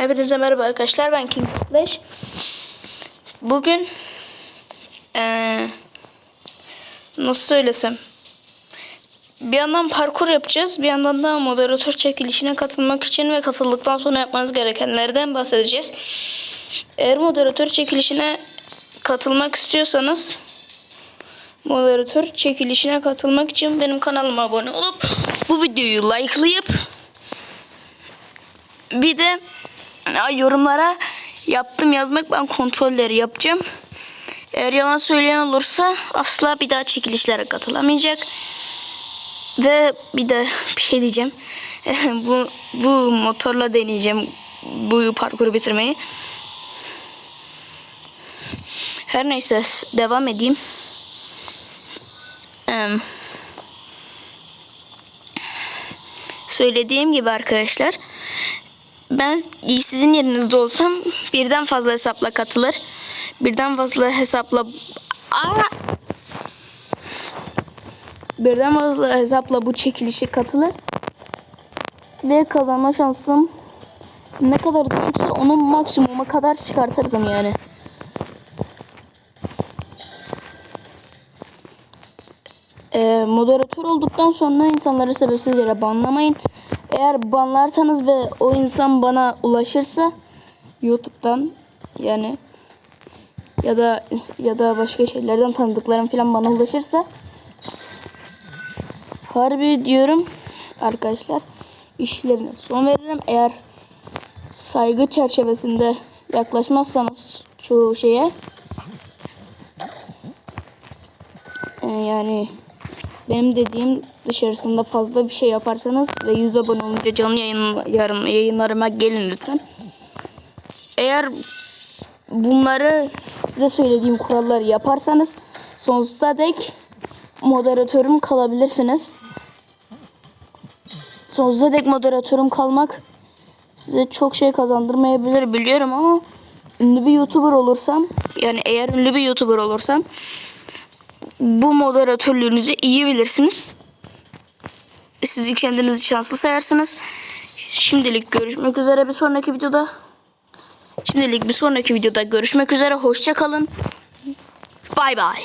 Hepinize merhaba arkadaşlar. Ben King Splash. Bugün eee, nasıl söylesem bir yandan parkur yapacağız. Bir yandan da moderatör çekilişine katılmak için ve katıldıktan sonra yapmanız gerekenlerden bahsedeceğiz. Eğer moderatör çekilişine katılmak istiyorsanız moderatör çekilişine katılmak için benim kanalıma abone olup bu videoyu likelayıp bir de yorumlara yaptım yazmak ben kontrolleri yapacağım. Eğer yalan söyleyen olursa asla bir daha çekilişlere katılamayacak. Ve bir de bir şey diyeceğim. bu bu motorla deneyeceğim bu parkuru bitirmeyi. Her neyse devam edeyim. Em, söylediğim gibi arkadaşlar ben sizin yerinizde olsam birden fazla hesapla katılır. Birden fazla hesapla Aa! birden fazla hesapla bu çekilişe katılır. Ve kazanma şansım ne kadar düşükse onun maksimuma kadar çıkartırdım yani. Ee, moderatör olduktan sonra insanları sebepsiz yere banlamayın. Eğer banlarsanız ve o insan bana ulaşırsa YouTube'dan yani ya da ya da başka şeylerden tanıdıklarım falan bana ulaşırsa harbi diyorum arkadaşlar işlerine son veririm. Eğer saygı çerçevesinde yaklaşmazsanız çoğu şeye e, yani benim dediğim dışarısında fazla bir şey yaparsanız ve 100 abone olunca canlı yayın, yarın yayınlarıma gelin lütfen. Eğer bunları size söylediğim kuralları yaparsanız sonsuza dek moderatörüm kalabilirsiniz. Sonsuza dek moderatörüm kalmak size çok şey kazandırmayabilir biliyorum ama ünlü bir YouTuber olursam yani eğer ünlü bir YouTuber olursam bu moderatörlüğünüzü iyi bilirsiniz. Sizi kendinizi şanslı sayarsınız. Şimdilik görüşmek üzere bir sonraki videoda. Şimdilik bir sonraki videoda görüşmek üzere. Hoşça kalın. Bay bay.